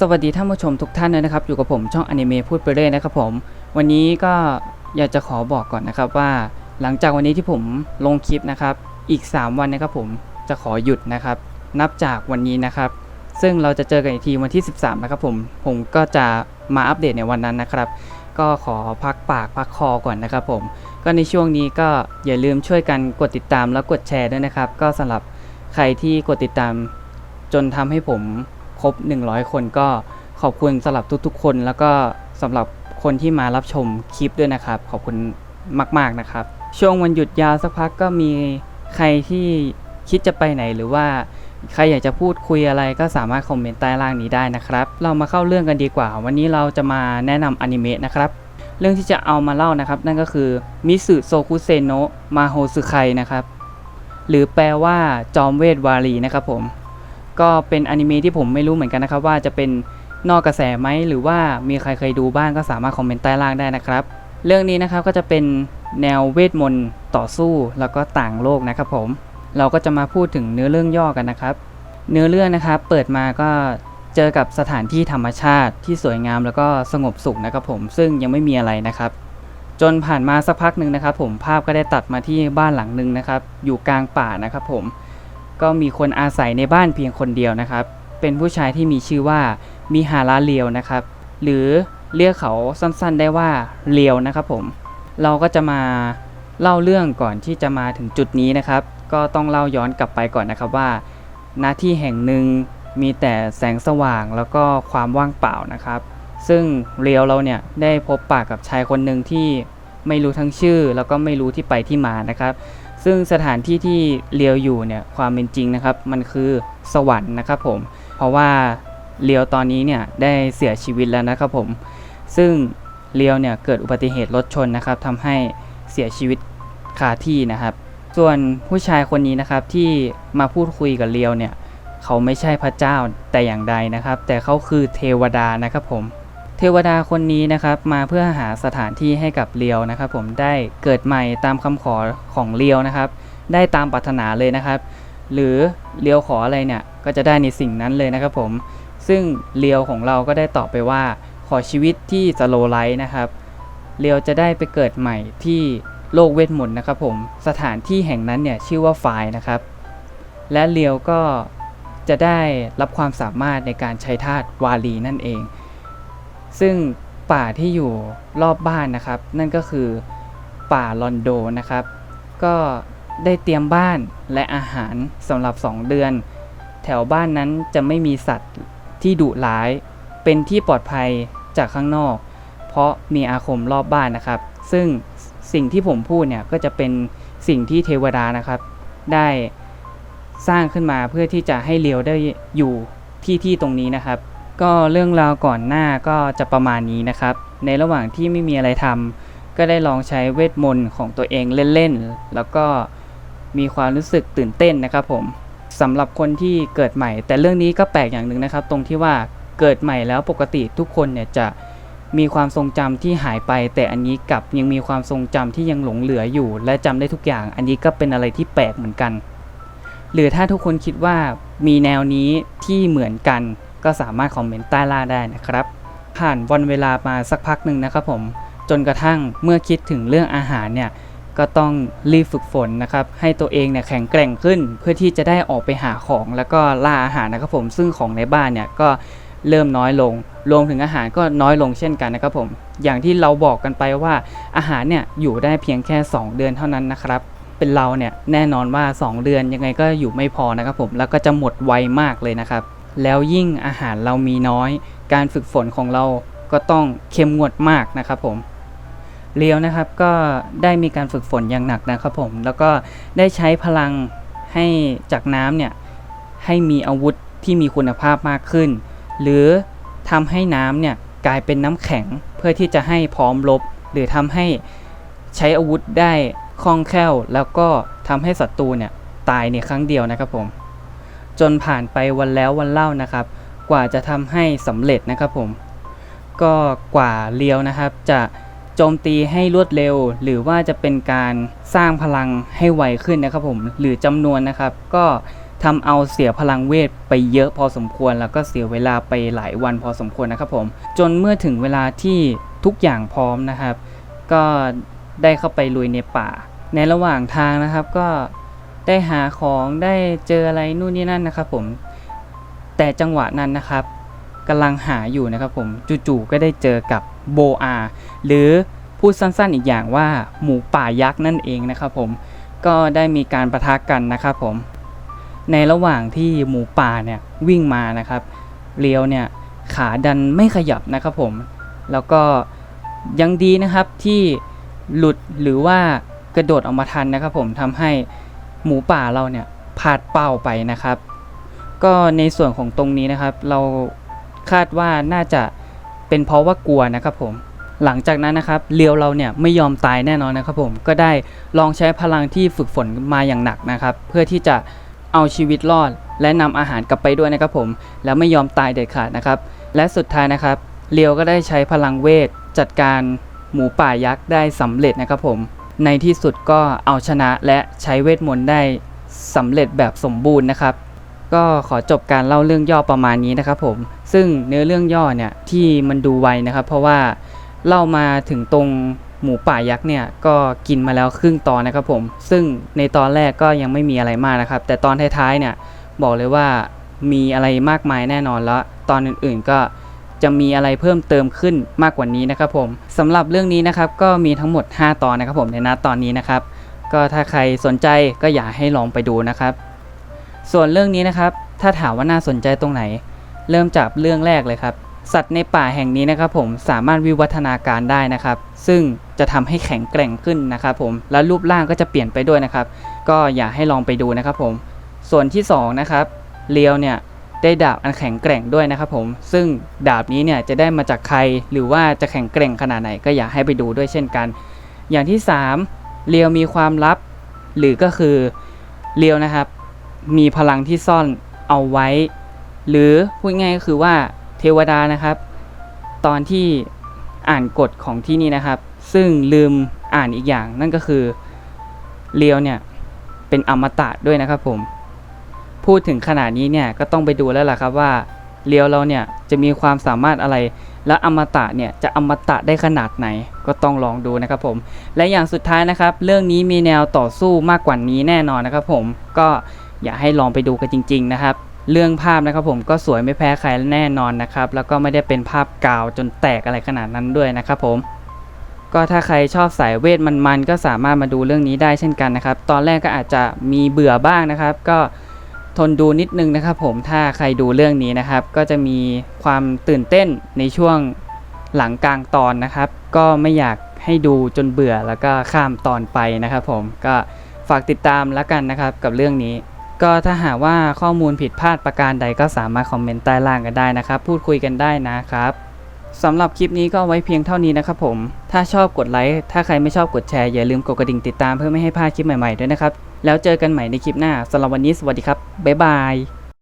สวัสดีท่านผู้ชมทุกท่านเลยนะครับ อยู่กับผมช่องอนิเมะพูดไปเรื่อยนะครับผม วันนี้ก็อยากจะขอบอกก่อนนะครับว่า หลังจากวันนี้ที่ผมลงคลิปนะครับ อีก 3 วันนะครับผมจะขอหยุดนะครับ นับจากวันนี้นะครับ ซึ่งเราจะเจอกันอีกทีวันที่ 13 นะครับผมผมก็จะมาอัปเดตในวันนั้นนะครับ ก็ขอพักปากพักคอก่อนนะครับ ผมก็ในช่วงนี้ก็อย่าลืมช่วยกันกดติดตามและกดแชร์ด้วยนะครับ ก็สำหรับใครที่กดติดตามจนทำให้ผม รบ 100 คนก็ขอบคุณสำหรับทุกๆ คน แล้วก็สำหรับคนที่มารับชมคลิปด้วยนะครับ ขอบคุณมาก ๆนะครับ ช่วงวันหยุดยาวสักพักก็มีใครที่คิดจะไปไหนหรือว่าใครอยากจะพูดคุยอะไรก็สามารถคอมเมนต์ใต้ล่างนี้ได้นะครับ เรามาเข้าเรื่องกันดีกว่า วันนี้เราจะมาแนะนำอนิเมะนะครับ เรื่องที่จะเอามาเล่านะครับ นั่นก็คือมิสึโซคุเซโนะมาโฮสึไคนะครับ หรือแปลว่าจอมเวทวารีนะครับผม ก็เป็นอนิเมะที่ผมไม่รู้เหมือนกันนะครับ ว่าจะเป็นนอกกระแสไหมหรือว่ามีใครเคยดูบ้างก็สามารถคอมเมนต์ใต้ล่างได้นะครับ เรื่องนี้นะครับก็จะเป็นแนวเวทมนต์ต่อสู้แล้วก็ต่างโลกนะครับผมเราก็จะมาพูดถึงเนื้อเรื่องย่อกันนะครับ เนื้อเรื่องนะครับเปิดมาก็เจอกับสถานที่ธรรมชาติที่สวยงามแล้วก็สงบสุขนะครับผมซึ่งยังไม่มีอะไรนะครับ จนผ่านมาสักพักหนึ่งนะครับ ผมภาพก็ได้ตัดมาที่บ้านหลังหนึ่งนะครับ อยู่กลางป่านะครับผม ก็มีคนอาศัยในบ้านเพียงคนเดียวนะครับ เป็นผู้ชายที่มีชื่อว่ามิฮาระเลียวนะครับ หรือเรียกเขาสั้นๆได้ว่าเลียวนะครับผม เราก็จะมาเล่าเรื่องก่อนที่จะมาถึงจุดนี้นะครับ ก็ต้องเล่าย้อนกลับไปก่อนนะครับว่าหน้าที่แห่งหนึ่งมีแต่แสงสว่างแล้วก็ความว่างเปล่านะครับ ซึ่งเรียวเราเนี่ยได้พบปากกับชายคนหนึ่งที่ ไม่รู้ทั้งชื่อ แล้วก็ไม่รู้ที่ไปที่มานะครับ ซึ่งสถานที่ที่เลียวอยู่เนี่ยความเป็นจริงนะครับ มันคือสวรรค์นะครับผม เพราะว่าเลียวตอนนี้เนี่ยได้เสียชีวิตแล้วนะครับผม ซึ่งเลียวเนี่ยเกิดอุบัติเหตุรถชนนะครับทำให้เสียชีวิตคาที่นะครับ ส่วนผู้ชายคนนี้นะครับที่มาพูดคุยกับเลียวเนี่ยเขาไม่ใช่พระเจ้าแต่อย่างใดนะครับ แต่เขาคือเทวดานะครับผม เทวดาคนนี้นะครับมาเพื่อหาสถานที่ให้กับเลียวนะครับ ผมได้เกิดใหม่ตามคำขอของเลียวนะครับ ได้ตามปรารถนาเลยนะครับ หรือเลียวขออะไรเนี่ยก็จะได้ในสิ่งนั้นเลยนะครับ ผมซึ่งเลียวของเราก็ได้ตอบไปว่า ขอชีวิตที่สโลไลท์นะครับเลียวจะได้ไปเกิดใหม่ที่โลกเวทมนต์นะครับ ผมสถานที่แห่งนั้นเนี่ยชื่อว่าไฟนะครับ และเลียวก็จะได้รับความสามารถในการใช้ธาตุวาลีนั่นเอง ซึ่งป่าที่อยู่รอบบ้านนะครับ นั่นก็คือป่าลอนโดนะครับ ก็ได้เตรียมบ้านและอาหารสำหรับ 2 เดือน แถวบ้านนั้นจะไม่มีสัตว์ที่ดุร้าย เป็นที่ปลอดภัยจากข้างนอก เพราะมีอาคมรอบบ้านนะครับ ซึ่งสิ่งที่ผมพูดเนี่ยก็จะเป็นสิ่งที่เทวดานะครับ ได้สร้างขึ้นมาเพื่อที่จะให้เลียวได้อยู่ที่ที่ตรงนี้นะครับ ก็เรื่องราวก่อนหน้าก็จะประมาณนี้นะครับ ในระหว่างที่ไม่มีอะไรทำก็ได้ลองใช้เวทมนต์ของตัวเองเล่นๆ แล้วก็มีความรู้สึกตื่นเต้นนะครับผมสำหรับคนที่เกิดใหม่ แต่เรื่องนี้ก็แปลกอย่างหนึ่งนะครับ ตรงที่ว่าเกิดใหม่แล้วปกติทุกคนเนี่ยจะมีความทรงจำที่หายไป แต่อันนี้กลับยังมีความทรงจำที่ยังหลงเหลืออยู่ และจำได้ทุกอย่าง อันนี้ก็เป็นอะไรที่แปลกเหมือนกัน หรือถ้าทุกคนคิดว่ามีแนวนี้ที่เหมือนกัน ก็สามารถคอมเมนต์ใต้ล่างได้นะครับ ผ่านวันเวลามาสักพักหนึ่งนะครับผมจนกระทั่งเมื่อคิดถึงเรื่องอาหารเนี่ยก็ต้องรีบฝึกฝนนะครับให้ตัวเองเนี่ยแข็งแกร่งขึ้น เพื่อที่จะได้ออกไปหาของแล้วก็ล่าอาหารนะครับผมซึ่งของในบ้านเนี่ยก็เริ่มน้อยลง รวมถึงอาหารก็น้อยลงเช่นกันนะครับผม อย่างที่เราบอกกันไปว่าอาหารเนี่ยอยู่ได้เพียงแค่ 2 เดือนเท่านั้นนะครับ เป็นเราเนี่ยแน่นอนว่า 2 เดือนยังไงก็อยู่ไม่พอนะครับผม แล้วก็จะหมดไวมากเลยนะครับ แล้วยิ่งอาหารเรามีน้อย การฝึกฝนของเราก็ต้องเข้มงวดมากนะครับผมเลียวนะครับก็ได้มีการฝึกฝนอย่างหนักนะครับผมแล้วก็ได้ใช้พลังให้จากน้ำเนี่ยให้มีอาวุธที่มีคุณภาพมากขึ้น หรือทำให้น้ำเนี่ยกลายเป็นน้ำแข็งเพื่อที่จะให้พร้อมรบหรือทำให้ใช้อาวุธได้คล่องแคล่ว แล้วก็ทำให้ศัตรูเนี่ยตายในครั้งเดียวนะครับผม จนผ่านไปวันแล้ววันเล่านะครับ กว่าจะทำให้สำเร็จนะครับผม ก็กว่าเลียวนะครับ จะโจมตีให้รวดเร็ว หรือว่าจะเป็นการสร้างพลังให้ไวขึ้นนะครับผมหรือจำนวนนะครับ ก็ทำเอาเสียพลังเวทไปเยอะพอสมควร แล้วก็เสียเวลาไปหลายวันพอสมควรนะครับผม จนเมื่อถึงเวลาที่ทุกอย่างพร้อมนะครับ ก็ได้เข้าไปลุยในป่า ในระหว่างทางนะครับก็ ได้หาของได้เจออะไรนู่นนี่นั่นนะครับผมแต่จังหวะนั้นนะครับกำลังหาอยู่นะครับผมจู่ๆก็ได้เจอกับโบอาหรือพูดสั้นๆอีกอย่างว่าหมูป่ายักษ์นั่นเองนะครับผมก็ได้มีการประทะกันนะครับผม ในระหว่างที่หมูป่าเนี่ยวิ่งมานะครับเลียวเนี่ยขาดันไม่ขยับนะครับผม แล้วก็ยังดีนะครับที่หลุดหรือว่ากระโดดออกมาทันนะครับผมทำให้ หมูป่าเราเนี่ยพาดเป้าไปนะครับ ก็ในส่วนของตรงนี้นะครับ เราคาดว่าน่าจะเป็นเพราะว่ากลัวนะครับผมหลังจากนั้นนะครับเลียวเราเนี่ยไม่ยอมตายแน่นอนนะครับผมก็ได้ลองใช้พลังที่ฝึกฝนมาอย่างหนักนะครับ เพื่อที่จะเอาชีวิตรอด และนำอาหารกลับไปด้วยนะครับผมแล้วไม่ยอมตายเด็ดขาดนะครับ และสุดท้ายนะครับเลียวก็ได้ใช้พลังเวทจัดการหมูป่ายักษ์ได้สำเร็จนะครับผม ในที่สุดก็เอาชนะและใช้เวทมนต์ได้สำเร็จแบบสมบูรณ์นะครับ ก็ขอจบการเล่าเรื่องย่อประมาณนี้นะครับผม ซึ่งเนื้อเรื่องย่อเนี่ยที่มันดูไวนะครับ เพราะว่าเล่ามาถึงตรงหมูป่ายักษ์เนี่ยก็กินมาแล้วครึ่งตอนนะครับผม ซึ่งในตอนแรกก็ยังไม่มีอะไรมากนะครับ แต่ตอนท้ายๆเนี่ยบอกเลยว่ามีอะไรมากมายแน่นอนแล้ว ตอนอื่นๆก็ จะมีอะไรเพิ่มเติมขึ้นมากกว่านี้นะครับผมสำหรับเรื่องนี้นะครับก็มีทั้งหมด 5 ตอนนะครับผมในนัดตอนนี้นะครับ ก็ถ้าใครสนใจก็อยากให้ลองไปดูนะครับ ส่วนเรื่องนี้นะครับ ถ้าถามว่าน่าสนใจตรงไหน เริ่มจากเรื่องแรกเลยครับสัตว์ในป่าแห่งนี้นะครับผมสามารถวิวัฒนาการได้นะครับ ซึ่งจะทำให้แข็งแกร่งขึ้นนะครับผมและรูปร่างก็จะเปลี่ยนไปด้วยนะครับ ก็อยากให้ลองไปดูนะครับผมส่วนที่สองนะครับเลียวเนี่ย ได้ดาบอันแข็งแกร่งด้วยนะครับผม ซึ่งดาบนี้เนี่ยจะได้มาจากใครหรือว่าจะแข็งแกร่งขนาดไหนก็อยากให้ไปดูด้วยเช่นกัน อย่างที่สามเลียวมีความลับ หรือก็คือเลียวนะครับ มีพลังที่ซ่อนเอาไว้ หรือพูดง่ายๆก็คือว่าเทวดานะครับ ตอนที่อ่านกฎของที่นี่นะครับ ซึ่งลืมอ่านอีกอย่างนั่นก็คือเลียวเนี่ยเป็นอมตะด้วยนะครับผม พูดถึงขนาดนี้เนี่ยก็ต้องไปดูแล้วล่ะครับว่าเลียวเราเนี่ยจะมีความสามารถอะไร และอมตะเนี่ยจะอมตะได้ขนาดไหนก็ต้องลองดูนะครับผม และอย่างสุดท้ายนะครับ เรื่องนี้มีแนวต่อสู้มากกว่านี้แน่นอนนะครับผมก็อยากให้ลองไปดูกันจริง ๆ นะครับ เรื่องภาพนะครับผมก็สวยไม่แพ้ใครแน่นอนนะครับ แล้วก็ไม่ได้เป็นภาพกาวจนแตกอะไรขนาดนั้นด้วยนะครับผมก็ถ้าใครชอบสายเวทมันๆก็สามารถมาดูเรื่องนี้ได้เช่นกันนะครับ ตอนแรกก็อาจจะมีเบื่อบ้างนะครับ ก็ ทนดูนิดนึงนะครับผมถ้าใครดูเรื่องนี้นะครับ ก็จะมีความตื่นเต้นในช่วงหลังกลางตอนนะครับ ก็ไม่อยากให้ดูจนเบื่อแล้วก็ข้ามตอนไปนะครับผมก็ฝากติดตามแล้วกันนะครับกับเรื่องนี้ ก็ถ้าหากว่าข้อมูลผิดพลาดประการใดก็สามารถคอมเมนต์ใต้ล่างกันได้นะครับ พูดคุยกันได้นะครับสำหรับคลิปนี้ก็ไว้เพียงเท่านี้นะครับผม ถ้าชอบกดไลค์ ถ้าใครไม่ชอบกดแชร์อย่าลืมกดกระดิ่งติดตามเพื่อไม่ให้พลาดคลิปใหม่ๆด้วยนะครับ แล้วเจอกันใหม่ในคลิปหน้าสำหรับวันนี้สวัสดีครับบ๊ายบาย